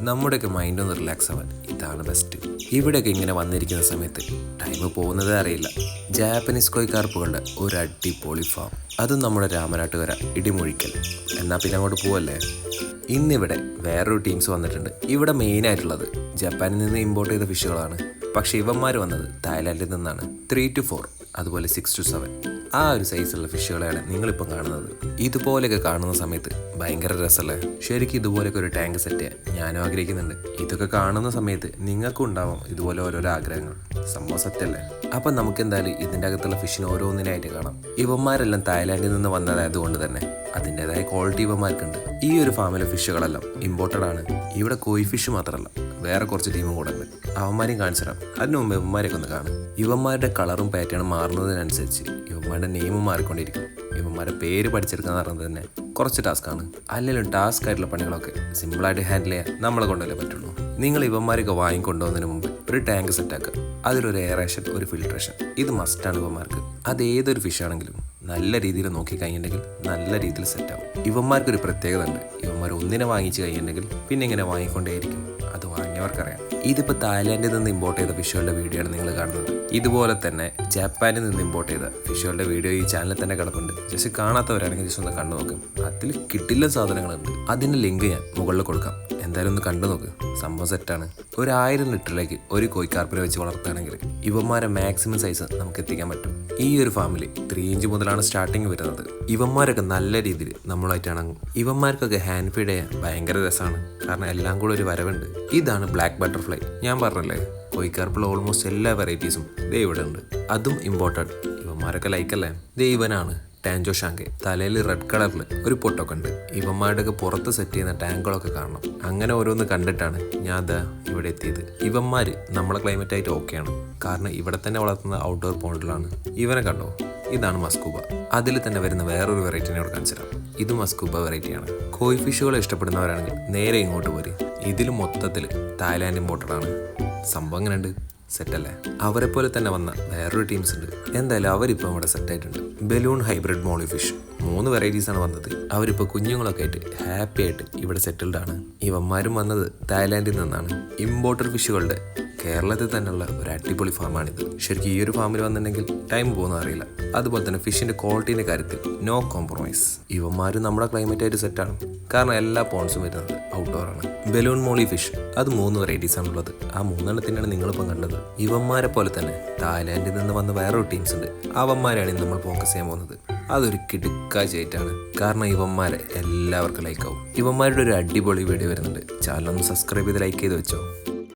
നമ്മുടെയൊക്കെ മൈൻഡ് ഒന്ന് റിലാക്സ് ആവാൻ ഇതാണ് ബെസ്റ്റ് ഇവിടെയൊക്കെ ഇങ്ങനെ വന്നിരിക്കുന്ന സമയത്ത് ടൈം പോകുന്നതേ അറിയില്ല. ജാപ്പനീസ് കോയിക്കാർപ്പുകളുടെ ഒരു അടിപൊളി ഫാം അതും നമ്മുടെ രാമനാട്ടുകര ഇടിമുഴിക്കൽ എന്നാൽ പിന്നെ അങ്ങോട്ട് പോവല്ലേ? ഇന്നിവിടെ വേറൊരു ടീംസ് വന്നിട്ടുണ്ട്. ഇവിടെ മെയിൻ ആയിട്ടുള്ളത് ജപ്പാനിൽ നിന്ന് ഇമ്പോർട്ട് ചെയ്ത ഫിഷുകളാണ് പക്ഷേ ഇവന്മാർ വന്നത് തായ്ലാൻഡിൽ നിന്നാണ്. ത്രീ ടു ഫോർ അതുപോലെ സിക്സ് ടു സെവൻ ആ ഒരു സൈസുള്ള ഫിഷുകളെയാണ് നിങ്ങളിപ്പം കാണുന്നത്. ഇതുപോലെയൊക്കെ കാണുന്ന സമയത്ത് ഭയങ്കര രസമല്ലേ ശരിക്കും ഇതുപോലെയൊക്കെ ഒരു ടാങ്ക് സെറ്റ് ചെയ്യാൻ ഞാനും ആഗ്രഹിക്കുന്നുണ്ട്. ഇതൊക്കെ കാണുന്ന സമയത്ത് നിങ്ങൾക്കും ഉണ്ടാവും ഇതുപോലെ ഓരോരോ ആഗ്രഹങ്ങൾ. സംഭവം സത്യമല്ലേ? അപ്പം നമുക്ക് എന്തായാലും ഇതിന്റെ അകത്തുള്ള ഫിഷിന് ഓരോന്നിനായിട്ട് കാണാം. ഇവന്മാരെല്ലാം തായ്ലാൻഡിൽ നിന്ന് വന്നതായതുകൊണ്ട് തന്നെ അതിന്റെതായ ക്വാളിറ്റി ഇവന്മാർക്കുണ്ട്. ഈ ഒരു ഫാമിലെ ഫിഷുകളെല്ലാം ഇമ്പോർട്ടഡ് ആണ്. ഇവിടെ കോയി ഫിഷ് മാത്രമല്ല. വേറെ കുറച്ച് ടീമും കൂടെ ഉണ്ട്. അവന്മാരെയും കാണിച്ചിടാം അതിന് മുമ്പ് ഇവന്മാരെയൊക്കെ ഒന്ന് കാണും. ഇവന്മാരുടെ കളറും പാറ്റേണും മാറുന്നതിനനുസരിച്ച് ഇവന്മാരുടെ നെയിമും മാറിക്കൊണ്ടിരിക്കും. യുവന്മാരുടെ പേര് പഠിച്ചെടുക്കാൻ പറഞ്ഞത് തന്നെ കുറച്ച് ടാസ്ക്കാണ് അല്ലെങ്കിലും ടാസ്ക് ആയിട്ടുള്ള പണികളൊക്കെ സിമ്പിളായിട്ട് ഹാൻഡിൽ ചെയ്യാൻ നമ്മളെ കൊണ്ടല്ലേ പറ്റുള്ളൂ. നിങ്ങൾ ഇവന്മാരൊക്കെ വാങ്ങിക്കൊണ്ടുപോകുന്നതിന് മുമ്പ് ഒരു ടാങ്ക് സെറ്റാക്കുക അതിലൊരു എയറേഷൻ ഒരു ഫിൽട്രേഷൻ ഇത് മസ്റ്റാണ് ഇവന്മാർക്ക്. അത് ഏതൊരു ഫിഷ് ആണെങ്കിലും നല്ല രീതിയിൽ നോക്കി കഴിഞ്ഞിട്ടുണ്ടെങ്കിൽ നല്ല രീതിയിൽ സെറ്റാവും ഇവന്മാർക്കൊരു പ്രത്യേകത ഉണ്ട്. ഇവന്മാർ ഒന്നിനെ വാങ്ങിച്ച് കഴിഞ്ഞിട്ടുണ്ടെങ്കിൽ പിന്നെ ഇങ്ങനെ വാങ്ങിക്കൊണ്ടേയിരിക്കും. അത് വാങ്ങിയവർക്കറിയാം ഇതിപ്പോൾ തായ്ലാൻഡിൽ നിന്ന് ഇമ്പോർട്ട് ചെയ്ത ഫിഷുകളുടെ വീഡിയോ ആണ് നിങ്ങൾ കാണുന്നത്. ഇതുപോലെ തന്നെ ജപ്പാനിൽ നിന്ന് ഇമ്പോർട്ട് ചെയ്ത ഫിഷുകളുടെ വീഡിയോ ഈ ചാനലിൽ തന്നെ കിടപ്പുണ്ട്. ജസ്റ്റ് കാണാത്തവരാണെങ്കിൽ ജസ്റ്റ് ഒന്ന് കണ്ടു നോക്കും അതിൽ കിട്ടില്ല സാധനങ്ങളുണ്ട്. അതിന്റെ ലിങ്ക് ഞാൻ മുകളിൽ കൊടുക്കാം. എന്തായാലും ഒന്ന് കണ്ടു നോക്ക്. സംഭവം സെറ്റാണ് ഒരു ആയിരം ലിറ്ററിലേക്ക് ഒരു കോഴിക്കാർപ്പിനെ വെച്ച് വളർത്തുകയാണെങ്കിൽ ഇവന്മാരെ മാക്സിമം സൈസ് നമുക്ക് എത്തിക്കാൻ പറ്റും. ഈ ഒരു ഫാമിലി ത്രീ ഇഞ്ച് മുതലാണ് സ്റ്റാർട്ടിങ് വരുന്നത്. ഇവന്മാരൊക്കെ നല്ല രീതിയിൽ നമ്മളായിട്ട് ഇണങ്ങും ഇവന്മാർക്കൊക്കെ ഹാൻഡ് ഫീഡ് ചെയ്യാൻ ഭയങ്കര രസമാണ്. കാരണം എല്ലാം കൂടെ ഒരു വരവുണ്ട്. ഇതാണ് ബ്ലാക്ക് ബട്ടർഫ്ലൈ ഞാൻ പറഞ്ഞല്ലേ കോഴിക്കാർപ്പിൽ ഓൾമോസ്റ്റ് എല്ലാ വെറൈറ്റീസും ദേ ഇവിടെ ഉണ്ട്. അതും ഇമ്പോർട്ടന്റ് ഇവന്മാരൊക്കെ ലൈക്കല്ലേ ദേ ഇവനാണ്. ടാൻജോ ഷാങ്കെ തലയിൽ റെഡ് കളറിൽ ഒരു പൊട്ടൊക്കെ ഉണ്ട്. ഇവന്മാരുടെയൊക്കെ പുറത്ത് സെറ്റ് ചെയ്യുന്ന ടാങ്കുകളൊക്കെ കാണണം. അങ്ങനെ ഓരോന്ന് കണ്ടിട്ടാണ് ഞാൻ ദാ ഇവിടെ എത്തിയത്. ഇവന്മാർ നമ്മളെ ക്ലൈമറ്റ് ആയിട്ട് ഓക്കെയാണ് കാരണം ഇവിടെ തന്നെ വളർത്തുന്ന ഔട്ട്ഡോർ പോണ്ടിലാണ് ഇവനെ കണ്ടോ? ഇതാണ് മസ്കൂബ. അതിൽ തന്നെ വരുന്ന വേറൊരു വെറൈറ്റിനെ ഇവിടെ കാണിച്ചു തരാം ഇത് മസ്കൂബ വെറൈറ്റിയാണ് കോയി ഫിഷുകളെ ഇഷ്ടപ്പെടുന്നവരാണെങ്കിൽ നേരെ ഇങ്ങോട്ട് പോരും. ഇതിൽ മൊത്തത്തിൽ തായ്ലാൻഡ് ഇമ്പോർട്ടഡ് ആണ്. സംഭവം എങ്ങനെയുണ്ട്? സെറ്റല്ലേ? അവരെ പോലെ തന്നെ വന്ന വേറൊരു ടീംസ് ഉണ്ട്. എന്തായാലും അവരിപ്പോൾ ഇവിടെ സെറ്റായിട്ടുണ്ട് ബലൂൺ ഹൈബ്രിഡ് മോളി ഫിഷ് മൂന്ന് വെറൈറ്റീസ് ആണ് വന്നത്. അവരിപ്പോൾ കുഞ്ഞുങ്ങളൊക്കെ ആയിട്ട് ഹാപ്പി ആയിട്ട് ഇവിടെ സെറ്റിൽഡ് ആണ്. ഇവന്മാരും വന്നത് തായ്ലാൻഡിൽ നിന്നാണ്. ഇമ്പോർട്ടഡ് ഫിഷുകളുടെ കേരളത്തിൽ തന്നെയുള്ള ഒരു അടിപൊളി ഫാമാണിത്. ശരിക്കും ഈ ഒരു ഫാമിൽ വന്നിട്ടുണ്ടെങ്കിൽ ടൈം പോകുന്ന അറിയില്ല. അതുപോലെ തന്നെ ഫിഷിന്റെ ക്വാളിറ്റീന്റെ കാര്യത്തിൽ നോ കോംപ്രമൈസ് ഇവന്മാരും നമ്മുടെ ക്ലൈമറ്റ് ആയിട്ട് സെറ്റാണ് കാരണം എല്ലാ പോൺസും വരുന്നത് ഔട്ട്ഡോർ ആണ്. ബലൂൺ മോളി ഫിഷ് അത് മൂന്ന് വെറൈറ്റീസ് ആണുള്ളത് ആ മൂന്നെണ്ണത്തിനാണ് നിങ്ങളിപ്പോൾ കണ്ടത്. ഇവന്മാരെ പോലെ തന്നെ തായ്ലാൻഡിൽ നിന്ന് വന്ന വേറൊരു ടീംസ് ഉണ്ട്. അവന്മാരാണ് നമ്മൾ ഫോക്കസ് ചെയ്യാൻ പോകുന്നത്. അതൊരു കിടുക്കാച്ചായിട്ടാണ് കാരണം ഇവന്മാരെ എല്ലാവർക്കും ലൈക്ക് ആവും. ഇവന്മാരുടെ ഒരു അടിപൊളി വീഡിയോ വരുന്നുണ്ട്. ചാനൽ ഒന്ന് സബ്സ്ക്രൈബ് ചെയ്ത് ലൈക്ക് ചെയ്ത് വെച്ചോ.